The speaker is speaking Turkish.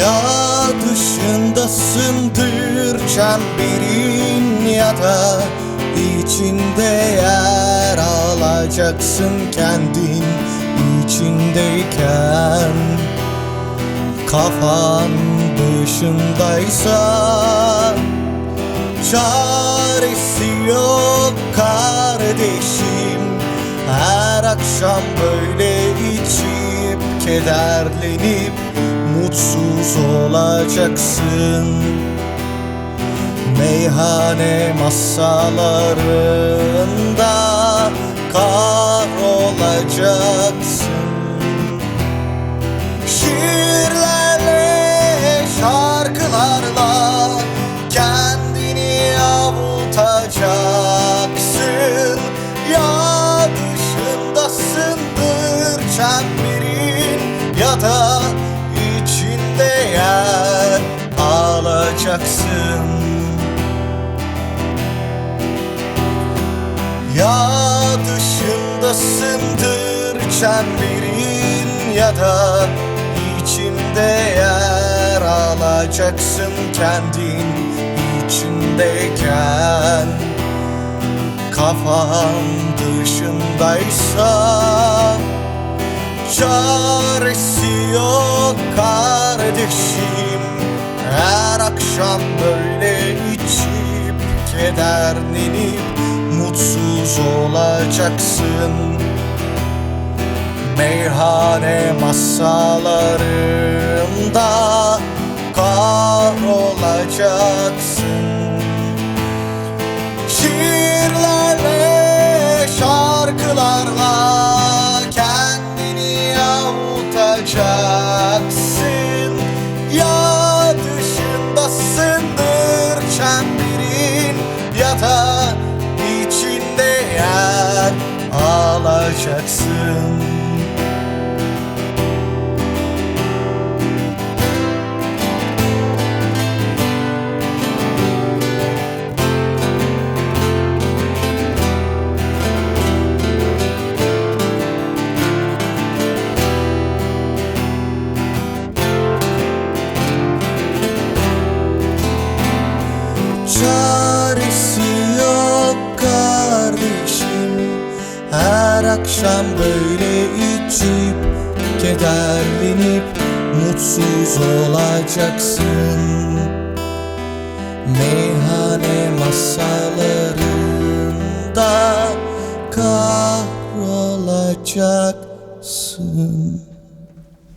Dünya dışındasındır çemberin ya da içinde yer alacaksın kendin içindeyken. Kafan dışındaysa Çaresi yok kardeşim. Her akşam böyle içip kederlenip olacaksın. Meyhane masalarında kahrolacaksın. Şiirlerle, şarkılarla kendini avutacaksın. Ya dışındasındır çemberin ya da alacaksın Ya dışındasındır çemberin ya da içinde yer alacaksın kendin içindeyken. Kafan dışındaysa çaresi yok kardeşim akşam böyle içip kederlenip mutsuz olacaksın. Meyhane masalarında kahrolacaksın Şiirlerle, ya da içinde yer alacaksın Çaresi Her akşam böyle içip Kederlenip mutsuz olacaksın. Meyhane masalarında kahrolacaksın